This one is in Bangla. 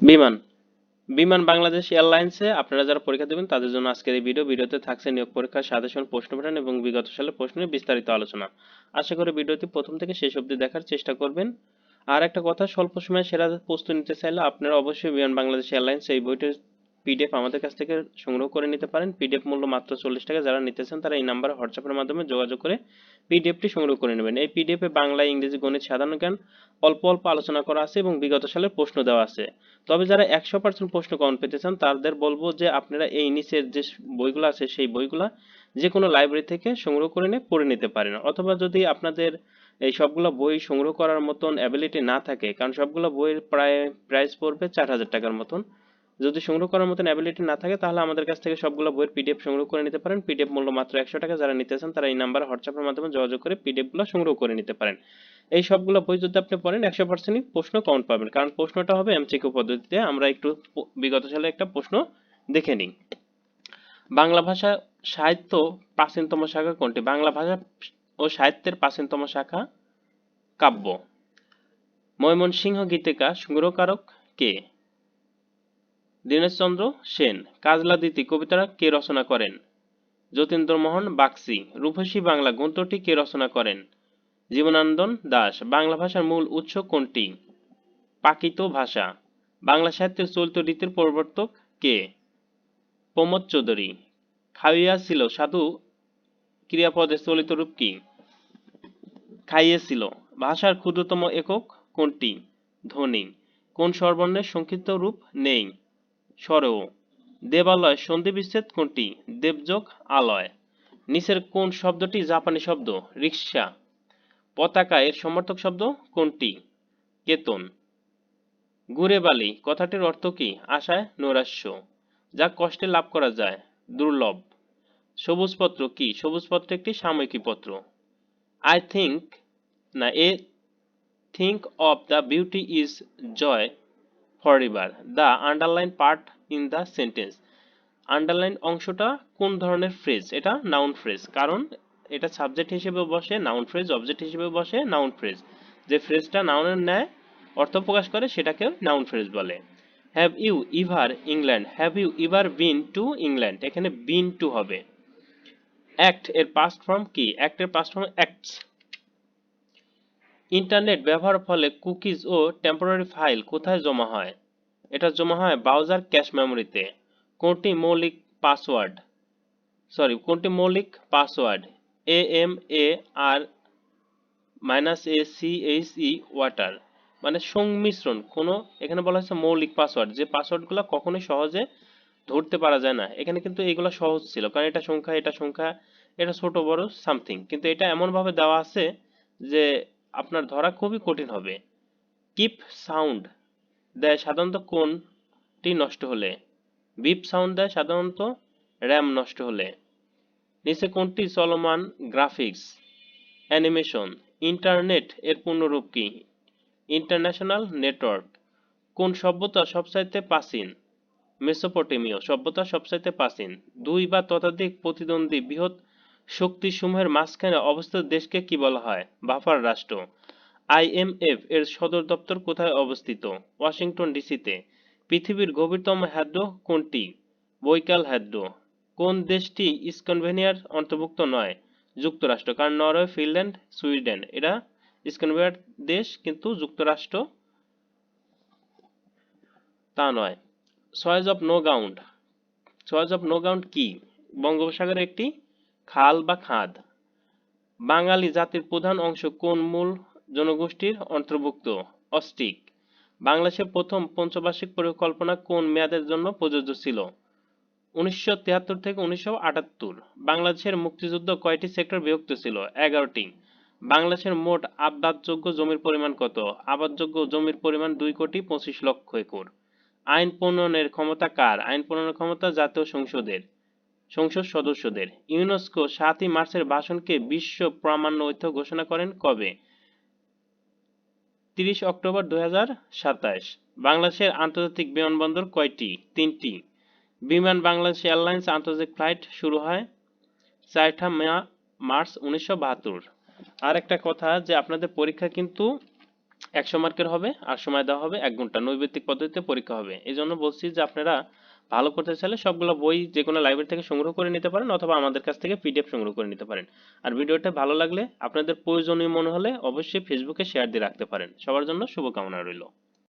বিমান। বিমান বাংলাদেশ এয়ারলাইন্সে আপনারা যারা পরীক্ষা দেবেন, তাদের জন্য আজকের এই ভিডিও। ভিডিওতে থাকছে নিয়োগ পরীক্ষার সাজেশন, প্রশ্ন প্যাটার্ন এবং বিগত সালের প্রশ্ন নিয়ে বিস্তারিত আলোচনা। আশা করি ভিডিওটি প্রথম থেকে শেষ অবধি দেখার চেষ্টা করবেন। আর একটা কথা, স্বল্প সময়ে সেরা প্রস্তুতি নিতে চাইলে আপনারা অবশ্যই বিমান বাংলাদেশ এয়ারলাইন্স এই বইটির পিডিএফ আমাদের কাছ থেকে সংগ্রহ করে নিতে পারেন। পিডিএফ মূল্য মাত্র চল্লিশ টাকা। যারা নিতে চান তারা এই নাম্বারে হোয়াটসঅ্যাপের মাধ্যমে যোগাযোগ করে পিডিএফটি সংগ্রহ করে নেবেন। এই পিডিএফ বাংলা, ইংরেজি, গণিত, সাধারণ জ্ঞান অল্প অল্প আলোচনা করা আছে এবং বিগত সালের প্রশ্ন দেওয়া আছে। তবে যারা একশো পার্সেন্ট প্রশ্ন কমন পেতে চান, তাদের বলব যে আপনারা এই নিচের যে বইগুলো আছে, সেই বইগুলা যে কোনো লাইব্রেরি থেকে সংগ্রহ করে নিয়ে পড়ে নিতে পারেন। অথবা যদি আপনাদের এই সবগুলো বই সংগ্রহ করার মতন অ্যাবিলিটি না থাকে, কারণ সবগুলো বইয়ের প্রায় প্রাইস পড়বে চার হাজার টাকার মতন যদি সংগ্রহ করার মতন অ্যাবিলিটি না থাকে, তাহলে আমাদের কাছ থেকে সবগুলো বইয়ের পিডিএফ সংগ্রহ করে নিতে পারেন। পিডিএফ মূল্য মাত্র একশো টাকা যারা নিতে চান তারা এই নাম্বার হোয়াটসঅ্যাপের মাধ্যমে যোগাযোগ করে পিডিএফগুলো সংগ্রহ করে নিতে পারেন। এই সবগুলো বই যদি আপনি পড়েন, একশো পার্সেন্টই প্রশ্ন কাউন্ট পাবেন। কারণ প্রশ্নটা হবে এমসিকিউ পদ্ধতিতে। আমরা একটু বিগত সালে একটা প্রশ্ন দেখে নিই। বাংলা ভাষা সাহিত্য প্রাচীনতম শাখা কোনটি? বাংলা ভাষা ও সাহিত্যের প্রাচীনতম শাখা কাব্য। ময়মনসিংহ গীতিকা, সংগ্রহকারক কে? দীনেশচন্দ্র সেন, কাজলা দিতি কে রচনা করেন? যতীন্দ্রমোহন বাগচি, রূপসী বাংলা গ্রন্থটি কে রচনা করেন? জীবনানন্দন দাস, বাংলা ভাষার মূল উৎস কোনটি? পাকিত ভাষা, বাংলা সাহিত্যের চলিত রীতির প্রবর্তক কে? প্রমোদ চৌধুরী খাইয়াছিল সাধু ক্রিয়াপদের চলিত রূপ কি? খাইয়েছিল ভাষার ক্ষুদ্রতম একক কোনটি? ধ্বনি, কোন স্বরবর্ণের সংক্ষিপ্ত রূপ নেই। স্বরেও। দেবালয় সন্ধি বিচ্ছেদ কোনটি? দেবযোগ আলয়। নিচের কোন শব্দটি জাপানি শব্দ? রিক্সা। পতাকা এর সমর্থক শব্দ কোনটি? কেতন। গুড়ে বালি কথাটির অর্থ কি? আশায় নৈরাশ্য, যা কষ্টে লাভ করা যায়, দুর্লভ। সবুজ পত্র কি? সবুজ পত্র একটি সাময়িকী পত্র। আই থিঙ্ক না, a thing of the beauty is joy forever the underline part in the sentence underline অংশটা কোন ধরনের ফ্রেজ এটা নাউন ফ্রেজ কারণ এটা সাবজেক্ট হিসেবে বসে নাউন ফ্রেজ অবজেক্ট হিসেবে বসে নাউন ফ্রেজ যে ফ্রেজটা নাউনের ন্যায় অর্থ প্রকাশ করে সেটাকে নাউন ফ্রেজ বলে। Have you ever England have you ever been to England এখানে বিন টু হবে। অ্যাক্ট এর পাস্ট ফর্ম কি? অ্যাক্ট এর পাস্ট ফর্ম অ্যাক্টস ইন্টারনেট ব্যবহারের ফলে কুকিজ ও টেম্পোরারি ফাইল কোথায় জমা হয়? এটা জমা হয় ব্রাউজার ক্যাশ মেমোরিতে। কোনটি মৌলিক পাসওয়ার্ড? সরি, কোনটি মৌলিক password? A M A R minus A C H E water মানে সংমিশ্রণ, কোনো, এখানে বলা হচ্ছে মৌলিক পাসওয়ার্ড। যে পাসওয়ার্ডগুলো কখনোই সহজে ধরতে পারা যায় না। এখানে কিন্তু এগুলো সহজ ছিল, কারণ এটা সংখ্যা এটা সংখ্যা, এটা ছোট, বড় সামথিং কিন্তু এটা এমনভাবে দেওয়া আছে যে আপনার ধরা খুবই কঠিন হবে। কিপ সাউন্ড দেয় সাধারণত কোনটি নষ্ট হলে। বিপ সাউন্ড দেয় সাধারণত র্যাম নষ্ট হলে। নিচে কোনটি চলমান গ্রাফিক্স? অ্যানিমেশন ইন্টারনেট এর পূর্ণরূপ কি? ইন্টারন্যাশনাল নেটওয়ার্ক কোন সভ্যতা সবচাইতে প্রাচীন? মেসোপটেমীয় সভ্যতা সবচাইতে প্রাচীন। দুই বা ততোধিক প্রতিদ্বন্দ্বী বৃহৎ শক্তিসমূহের মাঝখানে অবস্থিত দেশকে কি বলা হয়? বাফার রাষ্ট্র। আইএমএফ এর সদর দপ্তর কোথায় অবস্থিত? ওয়াশিংটন ডিসিতে। পৃথিবীর গভীরতম হ্রদ কোনটি? বৈকাল হ্রদ কোন দেশটি স্কনভেনিয়ার অন্তর্ভুক্ত নয়? যুক্তরাষ্ট্র। কারণ নরওয়ে, ফিনল্যান্ড, সুইডেন। এরা স্কনভেনিয়ার দেশ, কিন্তু যুক্তরাষ্ট্র তা নয়। Swatch of no ground swatch of no ground কি? বঙ্গোপসাগরের একটি খাল বা খাদ। বাঙালি জাতির প্রধান অংশ কোন মূল জনগোষ্ঠীর অন্তর্ভুক্ত? অস্টিক। বাংলাদেশের প্রথম পঞ্চবার্ষিক পরিকল্পনা কোন মেয়াদের জন্য প্রযোজ্য ছিল? উনিশশো তিয়াত্তর থেকে উনিশশো আটাত্তর। বাংলাদেশের মুক্তিযুদ্ধ কয়টি সেক্টর বিভক্ত ছিল? এগারোটি। বাংলাদেশের মোট আবাদযোগ্য জমির পরিমাণ কত? আবাদযোগ্য জমির পরিমাণ দুই কোটি পঁচিশ লক্ষ একর। আইন প্রণয়নের ক্ষমতা কার? আইন প্রণয়নের ক্ষমতা জাতীয় সংসদের। সংসদ সদস্যদের। ইউনেস্কো সাতই মার্চের ভাষণকে বিশ্ব প্রামাণ্য ঐতিহ্য ঘোষণা করেন কবে? তিরিশ অক্টোবর দুই বাংলাদেশের আন্তর্জাতিক বিমানবন্দর কয়টি? তিনটি। বিমান বাংলাদেশ এয়ারলাইন্স আন্তর্জাতিক ফ্লাইট শুরু হয় চারটা মার্চ উনিশশো বাহাত্তর। আর একটা কথা যে আপনাদের পরীক্ষা কিন্তু একশো মার্কের হবে আর সময় দেওয়া হবে, এক ঘণ্টা নৈবেত্তিক পদ্ধতিতে পরীক্ষা হবে। এই জন্য বলছি যে আপনারা ভালো করতে চাইলে সবগুলো বই যে কোনো লাইব্রেরি থেকে সংগ্রহ করে নিতে পারেন অথবা আমাদের কাছ থেকে পিডিএফ সংগ্রহ করে নিতে পারেন। আর ভিডিওটা ভালো লাগলে আপনাদের প্রয়োজনীয় মনে হলে অবশ্যই ফেসবুকে শেয়ার দিয়ে রাখতে পারেন। সবার জন্য শুভকামনা রইল।